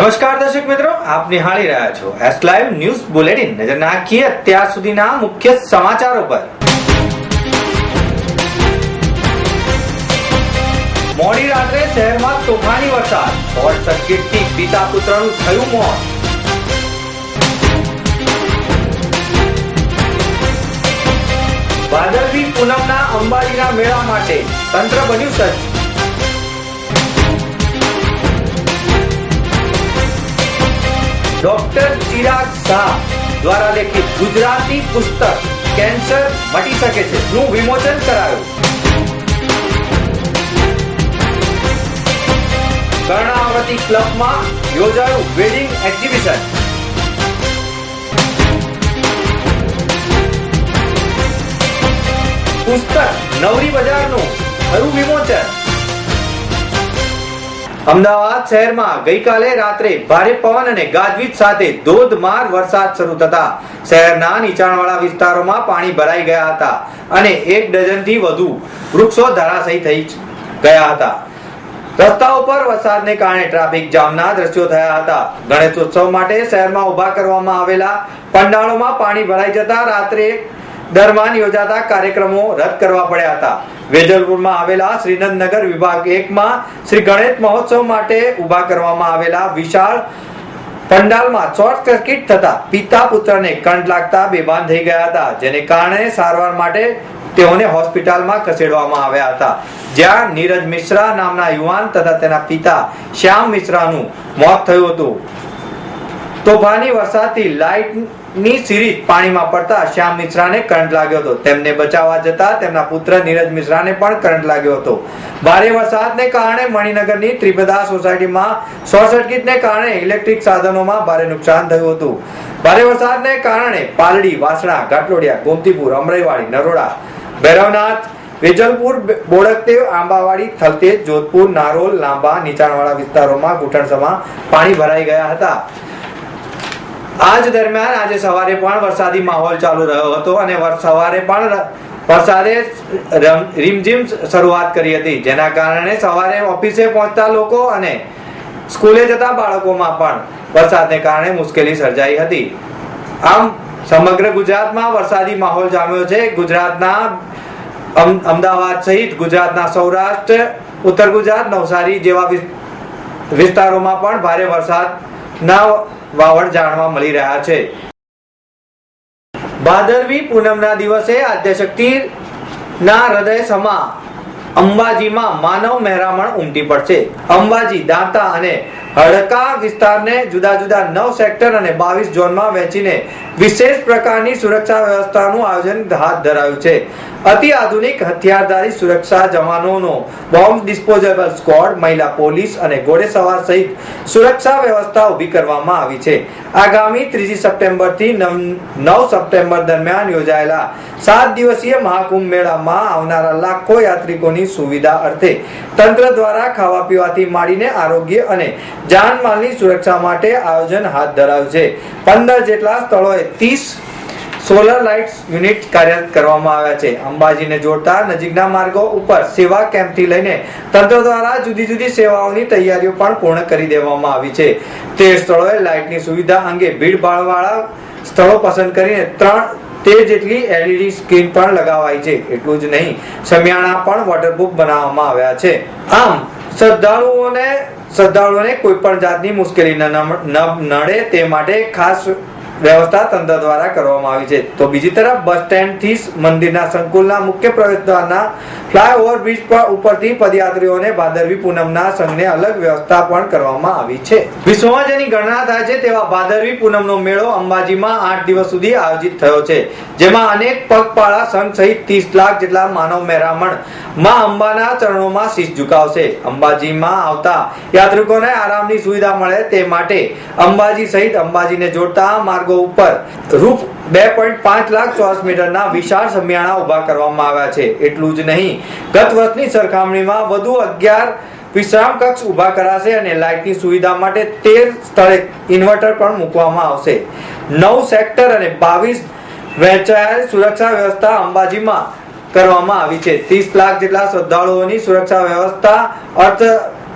નમસ્કાર દર્શક મિત્રો, આપ નિહાળી રહ્યા છો એસ લાઈવ ન્યૂઝ બુલેટિન નજર નાખીએ અત્યાર સુધીના મુખ્ય સમાચારો પર. મોડી રાત્રે શહેરમાં તોફાની વરસાદ. શોર્ટ સર્કિટથી પિતા પુત્રનું થયું મોત. ભાદરવી પૂનમના અંબાજીના મેળા માટે તંત્ર બન્યું સજ્જ. ડોક્ટર ચિરાગ શાહ દ્વારા લેખિત ગુજરાતી પુસ્તક કેન્સર મટી શકે છે. નું વિમોચન કરાયું. કર્ણાવતી ક્લબમાં યોજાયું વેડિંગ એક્ઝિબિશન. પુસ્તક નવરી બજારનું થયું વિમોચન. અમદાવાદ શહેરમાં ગઈકાલે રાત્રે ભારે પવન અને ગાજવીજ સાથે ધોધમાર વરસાદ શરૂ થતા શહેરના નીચાણવાળા વિસ્તારોમાં પાણી ભરાઈ ગયા હતા અને એક ડઝનથી વધુ વૃક્ષો ધરાશયી થઈ ગયા હતા. રસ્તા ઉપર વરસાદને કારણે ટ્રાફિક જામના દ્રશ્યો થયા હતા. ગણેશોત્સવ માટે શહેરમાં ઊભા કરવામાં આવેલા પંડાળોમાં પાણી ભરાઈ જતા રાત્રે દરમિયાન યોજાતા કાર્યક્રમો રદ કરવા પડ્યા હતા. વેજલપુરમાં આવેલા શ્રીનંદનગર વિભાગ એકમાં શ્રી ગણેશ મહોત્સવ માટે ઊભા કરવામાં આવેલા વિશાળ પંડાલમાં શોર્ટ સર્કિટ થતા પિતા પુત્રને કંટ લાગતા બેભાન થઈ ગયા હતા, જેને કારણે સારવાર માટે તેઓને હોસ્પિટલમાં ખસેડવામાં આવ્યા હતા. જ્યાં નીરજ મિશ્રા નામના યુવાન તથા તેના પિતા શ્યામ મિશ્રાનું મોત થયું હતું. તોફાની વરસાદથી લાઇટની સિરીજ પાણીમાં પડતા શ્યામ મિશ્રાને કરંટ લાગ્યો હતો. તેમને બચાવવા જતા તેમના પુત્ર નીરજ મિશ્રાને પણ કરંટ લાગ્યો હતો. ભારે વરસાદને કારણે મણિનગરની ત્રિપદા સોસાયટીમાં શોર્ટ સર્કિટને કારણે ઇલેક્ટ્રિક સાધનોમાં ભારે નુકસાન થયું હતું. ભારે વરસાદને કારણે પાલડી, વાસણા, ઘાટલોડિયા, ગોમતીપુર અમરાઈવાડી નરોડા, ભૈરવનાથ, વેજલપુર બોડકદેવ, આંબાવાડી, થલતેજ, જોધપુર, નારોલ, લાંબા, નીચાણવાળા વિસ્તારોમાં ઘૂંટણસમાં પાણી ભરાઈ ગયા હતા. આજ દરમિયાન આજે સવારે પણ વરસાદી માહોલ ચાલુ રહ્યો હતો અને સવારે પણ વરસાદે રમ- રીમઝીમ શરૂઆત કરી હતી. જેના કારણે સવારે ઓફિસે પહોંચતા લોકો અને સ્કૂલે જતા બાળકોમાં પણ વરસાદને કારણે મુશ્કેલી સર્જાઈ હતી. આમ સમગ્ર ગુજરાતમાં વરસાદી માહોલ જામ્યો છે. ગુજરાતના અમ- અમદાવાદ સહિત ગુજરાતના સૌરાષ્ટ્ર, ઉત્તર ગુજરાત, નવસારી જેવા વિસ્તારોમાં પણ ભારે વરસાદના વાવડ જાણવા મળી રહ્યા છે. ભાદરવી પૂનમના દિવસે આદ્યશક્તિ ના હૃદય સમા અંબાજીમાં માનવ મહેરામણ ઉમટી પડશે. અંબાજી, દાંતા અને હડકા વિસ્તારને જુદા જુદા નવ સેક્ટર અને બાવીસ ઝોનમાં વહેંચીને વિશેષ પ્રકારની સુરક્ષા વ્યવસ્થાનું આયોજન હાથ ધરાયું છે. અતિ આધુનિક હથિયારધારી સુરક્ષા જવાનોનો બોમ્બ ડિસ્પોઝેબલ સ્કોડ મહિલા પોલીસ અને ઘોડેસવાર સહિત સુરક્ષા વ્યવસ્થા ઊભી કરવામાં આવી છે. આગામી ત્રીજી સપ્ટેમ્બરથી નવ સપ્ટેમ્બર દરમિયાન યોજાયેલા સાત દિવસીય મહાકુંભ મેળામાં આવનારા લાખો યાત્રિકોની સુવિધા અર્થે તંત્ર દ્વારા ખાવા પીવાથી માંડીને આરોગ્ય અને જાનમાલની સુરક્ષા માટે આયોજન હાથ ધરાયું છે. પંદર જેટલા સ્થળોએ ત્રીસ સોલર લાઇટ્સ યુનિટ કાર્યરત કરવામાં આવ્યા છે. અંબાજીને જોડતા નજીકના માર્ગો ઉપર સેવા કેમ્પથી લઈને તંત્ર દ્વારા જુદી જુદી સેવાઓની તૈયારીઓ પણ પૂર્ણ કરી દેવામાં આવી છે. તે સ્થળોએ લાઇટની સુવિધા અંગે ભીડભાડવાળા સ્થળો પસંદ કરીને ત્રણ તે જેટલી એલઈડી સ્ક્રીન પણ લગાવાઈ છે. એટલું જ નહીં, સમિયાણા પણ વોટરપ્રૂફ બનાવવામાં આવ્યા છે. આમ, શ્રદ્ધાળુઓને શ્રદ્ધાળુઓને કોઈ પણ જાતની મુશ્કેલી ન નડે તે માટે ખાસ વ્યવસ્થા તંત્ર દ્વારા કરવામાં આવી છે. તો બીજી તરફ બસ સ્ટેન્ડથી મંદિરના સંકુલના મુખ્ય પ્રવેશદ્વારના ફ્લાયઓવર બ્રિજ પર ઉપરથી પદયાત્રીઓને ભાદરવી પૂનમના સંઘને અલગ વ્યવસ્થા પણ કરવામાં આવી છે. વિશ્વમાં જેની ગણના થાય છે તેવા ભાદરવી પૂનમનો મેળો અંબાજીમાં આઠ દિવસ સુધી આયોજિત થયો છે, જેમાં અનેક પગપાળા સંઘ સહિત ત્રીસ લાખ જેટલા માનવ મહેરામણમાં અંબાના ચરણોમાં શીશ ઝુકાવશે. અંબાજીમાં આવતા યાત્રિકોને આરામની સુવિધા મળે તે માટે અંબાજી સહિત અંબાજીને જોડતા માર્ગો ઉપર રૂપ બે પોઈન્ટ પાંચ લાખ ચોરસ મીટરના વિશાળ સમિયાણા ઊભા કરવામાં આવ્યા છે. એટલું જ નહીં, ગત વર્ષની સરખામણીમાં વધુ અગિયાર વિશ્રામ કક્ષ ઊભા કરાશે અને લાઇટની સુવિધા માટે તેર સ્થળે ઇન્વર્ટર પણ મૂકવામાં આવશે. નવ સેક્ટર અને બાવીસ વહેંચાયેલ સુરક્ષા વ્યવસ્થા અંબાજીમાં કરવામાં આવી છે. ત્રીસ લાખ જેટલા શ્રદ્ધાળુઓની સુરક્ષા વ્યવસ્થા અર્થ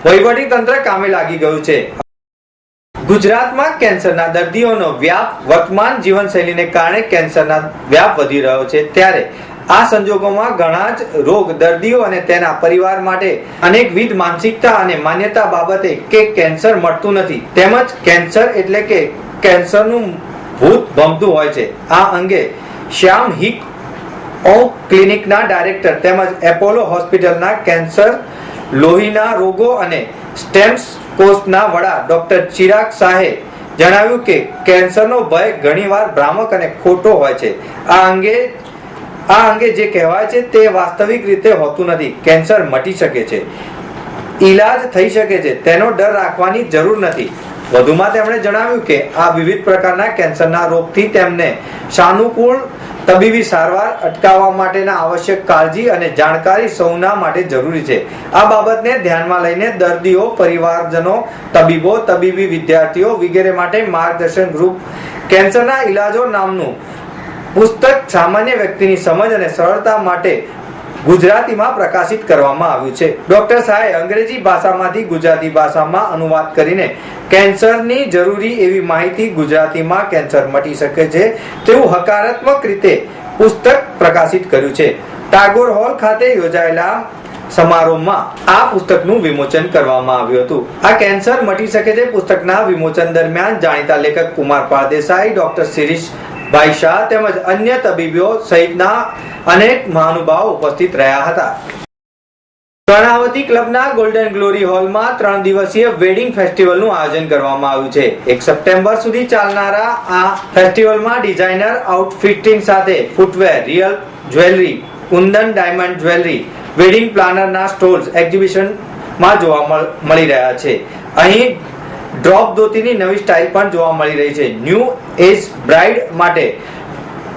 વહીવટી તંત્ર કામે લાગી ગયું છે. ગુજરાતમાં કેન્સરના દર્દીઓનો વ્યાપ વર્તમાન જીવનશૈલીને કારણે કેન્સરના વ્યાપ વધી રહ્યો છે. ત્યારે આ સંજોગોમાં ઘણા જ રોગ દર્દીઓ અને તેના પરિવાર માટે અનેકવિધ માનસિકતા અને માન્યતા બાબતે કે કેન્સર મળતું નથી. તેમજ કેન્સર એટલે કે કેન્સરનું ભૂત ભમતું હોય છે. આ અંગે શ્યામ હિક ઓ ક્લિનિકના ડાયરેક્ટર તેમજ એપોલો હોસ્પિટલના કેન્સર લોહીના રોગો અને સ્ટેમ્સ કોષના વડા ડોક્ટર ચિરાગ શાહે જણાવ્યું કે કેન્સરનો ભય ઘણીવાર ભ્રામક અને ખોટો હોય છે. આ અંગે આ અંગે જે કહેવાય છે તે વાસ્તવિક રીતે હોતું નથી. કેન્સર મટી શકે છે. ઈલાજ થઈ શકે છે. તેનો ડર રાખવાની જરૂર નથી. વધુમાં તેમણે જણાવ્યું કે આ વિવિધ પ્રકારના કેન્સરના રોગથી તેમને સાનુકૂળ તબીબી સારવાર અટકાવવા માટેના આવશ્યક કાળજી અને જાણકારી સૌના માટે જરૂરી છે. આ બાબતને ધ્યાનમાં લઈને દર્દીઓ, પરિવારજનો, તબીબો, તબીબી વિદ્યાર્થીઓ વગેરે માટે માર્ગદર્શન ગ્રુપ કેન્સરના ઈલાજો નામનું પુસ્તક સામાન્ય વ્યક્તિની સમજ અને સરળતા માટે ગુજરાતીમાં પ્રકાશિત કરવામાં આવ્યું છે. ડોક્ટર શાહે અંગ્રેજી ભાષામાંથી ગુજરાતી ભાષામાં અનુવાદ કરીને કેન્સરની જરૂરી એવી માહિતી ગુજરાતીમાં કેન્સર મટી શકે છે. તેવું હકારાત્મક રીતે પુસ્તક પ્રકાશિત કર્યું છે. ટાગોર હોલ ખાતે યોજાયેલા સમારોહમાં આ પુસ્તકનું વિમોચન કરવામાં આવ્યું હતું. આ કેન્સર મટી શકે છે પુસ્તકના વિમોચન દરમિયાન જાણીતા લેખક કુમાર પારદેસાઈ, ડોક્ટર શિરીષ ભાઈ શાહ તેમજ અન્ય તબીબીઓ સહિતના અનેક મહાનુભાવ ઉપસ્થિત રહ્યા હતા. કર્ણાવતી ક્લબના ગોલ્ડન ગ્લોરી હોલમાં ત્રણ દિવસીય વેડિંગ ફેસ્ટિવલનું આયોજન કરવામાં આવ્યું છે. એક સપ્ટેમ્બર સુધી ચાલનારા આ ફેસ્ટિવલમાં ડિઝાઇનર, આઉટફિટિંગ સાથે footwear, real jewellery kundan diamond jewellery, wedding પ્લાનરના stalls, એક્ઝિબિશનમાં જોવા મળ- રહ્યા છે. અહીં ડ્રોપ ધોતીની નવી સ્ટાઇલ પણ જોવા મળી રહી છે. ન્યૂ એજ બ્રાઇડ માટે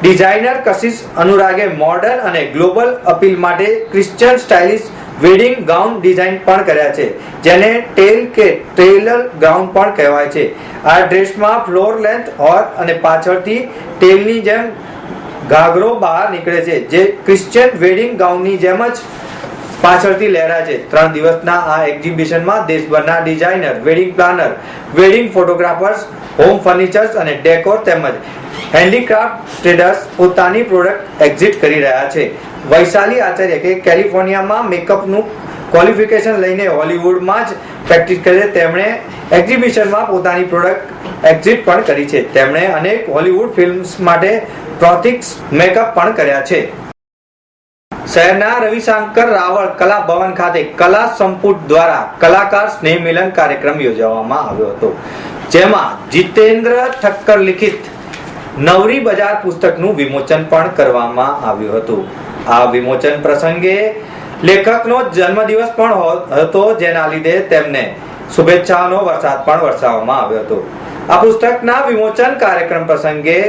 ડિઝાઇનર કશિશ અનુરાગે મોડર્ન અને ગ્લોબલ અપીલ માટે Christian stylish wedding gown design પણ કર્યા છે, જેને ટેલ કે ટ્રેલર ગાઉન પણ કહેવાય છે. આ ડ્રેસમાં ફ્લોર લેન્થ હોર અને પાછળથી ટેલની જેમ ઘાઘરો બહાર નીકળે છે, જે ક્રિશ્ચિયન વેડિંગ ગાઉનની જેમ જ પાછળથી લહેરાજે ત્રણ દિવસના આ એક્ઝિબિશનમાં દેશભરના designer wedding planner wedding photographers home furnitures અને ડેકોર તેમજ હેન્ડીક્રાફ્ટ ટ્રેડર્સ પોતાની પ્રોડક્ટ એક્ઝિટ કરી રહ્યા છે. વૈશાલી આચાર્ય કે કેલિફોર્નિયામાં મેકઅપનું ક્વોલિફિકેશન લઈને હોલિવૂડમાં જ પ્રેક્ટિસ કરે તેમણે એક્ઝિબિશનમાં પોતાની પ્રોડક્ટ એક્ઝિટ પણ કરી છે. તેમણે અનેક હોલિવૂડ ફિલ્મ્સ માટે પ્રોથિક્સ મેકઅપ પણ કર્યા છે. શહેરના રવિશંકર રાવળ કલા ભવન ખાતે કલા સંપુટ દ્વારા કલાકાર સ્નેહ મિલન કાર્યક્રમ યોજવામાં આવ્યો હતો. જેમાં જીતેન્દ્ર ઠક્કર લિખિત નવરી બજાર પુસ્તકનું વિમોચન પણ કરવામાં આવ્યું હતું. આ વિમોચન પ્રસંગે લેખકનો જન્મદિવસ પણ હતો, જેના લીધે તેમને શુભેચ્છાઓનો વરસાદ પણ વરસાવવામાં આવ્યો હતો. આ પુસ્તકના વિમોચન કાર્યક્રમ પ્રસંગે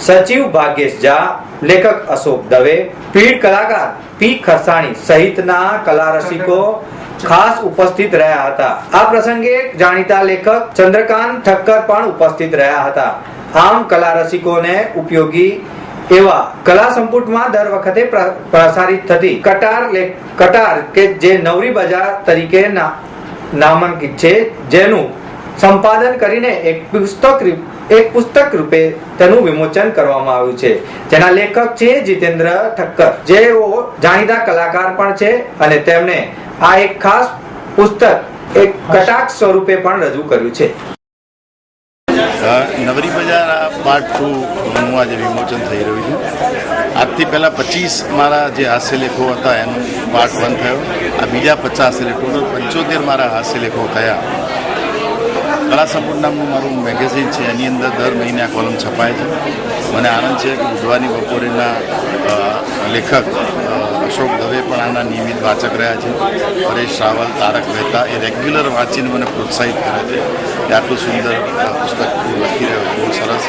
સચિવ ભાગ્યેશ ઝા, લેખક અશોક દવે પીઢ કલાકાર પી ખસાણી સહિતના કલા રસિકો ખાસ ઉપસ્થિત રહ્યા હતા. આ પ્રસંગે જાણીતા લેખક ચંદ્રકાંત ઠક્કર પણ ઉપસ્થિત રહ્યા હતા. આમ કલા રસિકોને ઉપયોગી એવા કલા સંપુટમાં દર વખતે પ્ર- પ્રસારિત થતી કટાર કટાર કે જે નવરી બજાર તરીકે નામાંકિત છે, જેનું સંપાદન કરીને એક પુસ્તક એક પુસ્તક રૂપે તેનું વિમોચન કરવામાં આવ્યું છે. જેના લેખક છે જીતેન્દ્ર ઠક્કર. જેઓ જાણીતા કલાકાર પણ છે અને તેમણે આ એક ખાસ પુસ્તક, એક કટાક્ષ સ્વરૂપે પણ રજૂ કર્યું છે. નવરી બજાર આ પાર્ટ ટુ હું આજે વિમોચન થઈ રહ્યું છે. આજથી પહેલાં પચીસ મારા જે હાસ્યલેખો હતા, એનું પાર્ટ વન થયો. આ બીજા પચાસ ટોટલ પંચોતેર મારા હાસ્યલેખો થયા. કલા સંપૂર્ણ નામનું મારું મેગેઝિન છે, એની અંદર દર મહિને આ કોલમ છપાય છે. મને આનંદ છે કે બુધવારની બપોરેના લેખક અશોક દવે પણ આના નિયમિત વાચક રહ્યા છે. પરેશ રાવલ, તારક મહેતા એ રેગ્યુલર વાંચીને મને પ્રોત્સાહિત કરે છે. કે આટલું સુંદર પુસ્તક લખી રહ્યો. બહુ સરસ.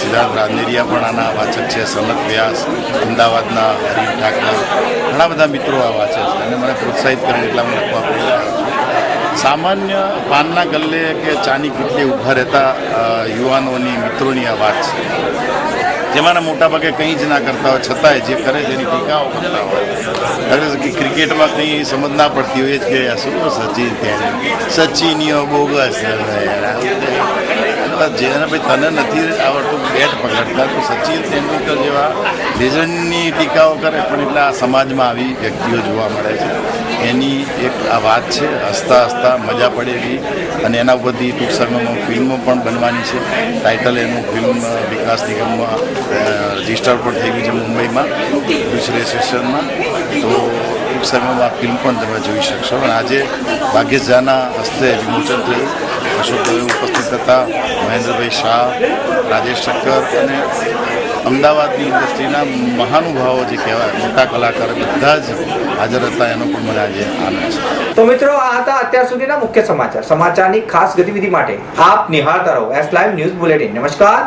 સિદ્ધાર્થ રાજનેરિયા પણ આના વાચક છે, સનત વ્યાસ, અમદાવાદના હરીફ ઠાકર. ઘણા બધા મિત્રો આ વાંચે છે અને મને પ્રોત્સાહિત કરીને એટલા મને લખવા પ્રેરાયો છું. સામાન્ય પાનના ગલ્લે કે ચાની કીટલે ઊભા રહેતા યુવાનોની, મિત્રોની આ વાત છે. જેમાંના મોટાભાગે કંઈ જ ના કરતા હોય, છતાંય જે કરે છે એની ટીકાઓ કરતા હોય. કે ક્રિકેટમાં કંઈ સમજ ના પડતી હોય, એ જ કે શું સચિન ત્યાં સચિનીઓ બોગસ જેને ભાઈ તને નથી આવડતું બેટ પકડતા, તો સચિન તેંડુલકર જેવા લેજન્ડની ટીકાઓ કરે, પણ એટલે આ સમાજમાં આવી વ્યક્તિઓ જોવા મળે છે. એની એક આ વાત છે, હસતા હસતા મજા પડે એવી. અને એના ઉપરથી ટૂંક સમયમાં ફિલ્મો પણ બનવાની છે. ટાઇટલ એનું ફિલ્મ વિકાસ નિગમમાં રજિસ્ટર પણ થઈ ગયું છે મુંબઈમાં દૂસરે સેશનમાં તો ટૂંક સમયમાં આ ફિલ્મ પણ તમે જોઈ શકશો. અને આજે ભાગ્યશ ઝાના હસ્તે વિમોચન થયું. અશોકભાઈ ઉપસ્થિત હતા, મહેન્દ્રભાઈ શાહ, રાજેશ ઠક્કર અને અમદાવાદની ઇન્ડસ્ટ્રીના મહાનુભાવો જે કહેવાય, મોટા કલાકારો બધા જ હાજર હતા, એનો પણ મને આજે આનંદ છે. તો મિત્રો, આ હતા અત્યાર સુધીના મુખ્ય સમાચાર. સમાચારની ખાસ ગતિવિધિ માટે આપ નિહાળતા રહો. એસ લાઈવ ન્યૂઝ બુલેટિન નમસ્કાર.